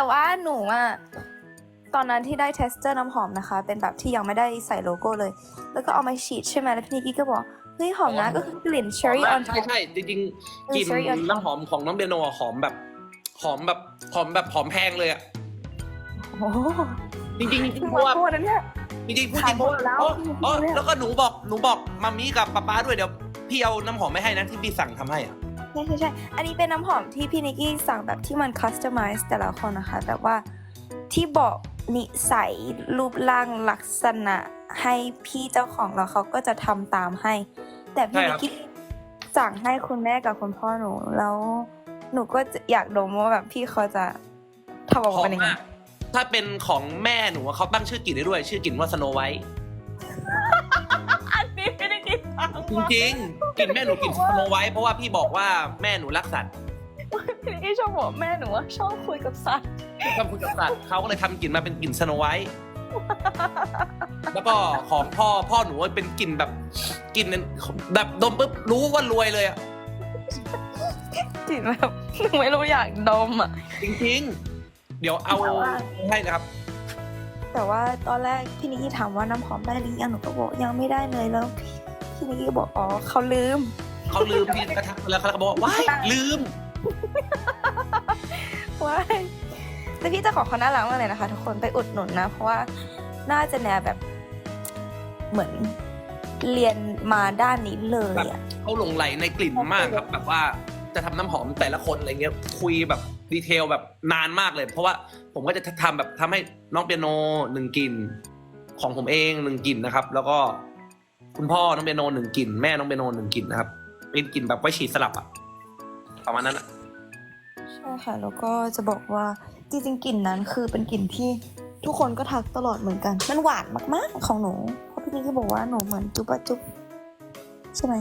แต่ว่าหนูอะตอนนั้นที่ได้เทสเตอร์น้ำหอมนะคะ เป็นแบบที่ยังไม่ได้ใส่โลโก้เลย แล้วก็เอามาฉีดใช่ไหมแล้วพี่นิกกี้ก็บอกเฮ้ยหอมนะก็คือกลิ่น cherry on ใช่ top ใช่จริงเออๆกลิ่น cherry on top น้ำหอมของน้องเปียโนอะหอมแบบหอมแบบหอมแบบหอมแพงเลยอะโอ้โหจริงๆจริงๆเพพูราะว่าดนั้นเนี่ย จริงๆพูดจริงเพราะว่าขายหมดแล้ว อ๋ออ๋อจริงๆแล้วก็หนูบอกหนูบอกมามีกับป๊าป๊าด้วยเดี๋ยวพี่เอาน้ำหอมไม่ให้นะที่พี่สั่งทำให้อะ ใช่ใช่ใช่อันนี้เป็นน้ำหอมที่พี่นิกกี้สั่งแบบที่มัน customize แต่ละคนนะคะ แบบว่าที่บอกนิสัยรูปร่างลักษณะให้พี่เจ้าของแล้วเขาก็จะทำตามให้ แต่พี่นิกกี้สั่งให้คุณแม่กับคุณพ่อหนูแล้วหนูก็อยากดมว่าแบบพี่เขาจะทำออกมาเป็นยังไงมถ้าเป็นของแม่หนูเขาตั้งชื่อกลิ่นได้ด้วย ชื่อกลิ่นว่าสโนไวท์ จริงๆกลิ่นแม่หนูกลิ่นสโนไวท์เพราะว่าพี่บอกว่าแม่หนูรักสัตว์พี่นิกกี้ชอบบอกแม่หนูว่าชอบคุยกับสัตว์ชอบคุยกับสัตว์เขาก็เลยทำกลิ่นมาเป็นกลิ่นสโนไวท์แล้วก็ของพ่อพ่อหนูเป็นกลิ่นแบบกลิ่นแบบดมปุ๊บรู้ว่ารวยเลยอะจริงแบบหนูไม่รู้อยากดมอะจริงๆ เดี๋ยวเอาแต่ว่าให้นะครับแต่ว่าตอนแรกพี่นิกกี้ถามว่าน้ำหอมได้หรือยังหนูก็บอกยังไม่ได้เลยแล้วพี่ พี่นิกกี้ก็บอกอ๋อเขาลืม เขาลืมพี่กระทักมาแล้วเขาก็บอกว่าว้ายลืมว้ายแต่พี่เจ้าของเขาน่ารักมากเลยนะคะ ทุกคนไปอุดหนุนนะ เพราะว่าน่าจะแนวแบบเหมือนเรียนมาด้านนี้เลยอะเขาหลงไหลในกลิ่นมากครับ แบบว่าจะทำน้ำหอมแต่ละคนอะไรเงี้ยคุยแบบดีเทลแบบนานมากเลย เพราะว่าผมก็จะทำแบบทำให้น้องเปียโนหนึ่งกลิ่นของผมเองหนึ่งกลิ่นนะครับ แล้วก็ คุณพ่อน้องเปียโนหนึ่งกลิ่นแม่น้องเปียโนหนึ่งกลิ่นนะครับ เป็นกลิ่นแบบไว้ฉีดสลับอะประมาณนั้นอะใช่ค่ะ แล้วก็จะบอกว่าจริงๆกลิ่นนั้นคือเป็นกลิ่นที่ทุกคนก็ทักตลอดเหมือนกัน มันหวานมากๆ ของหนูเพราะพี่นิกก็บอกว่าหนูเหมือนจุ๊บะจุ๊บใช่ไหม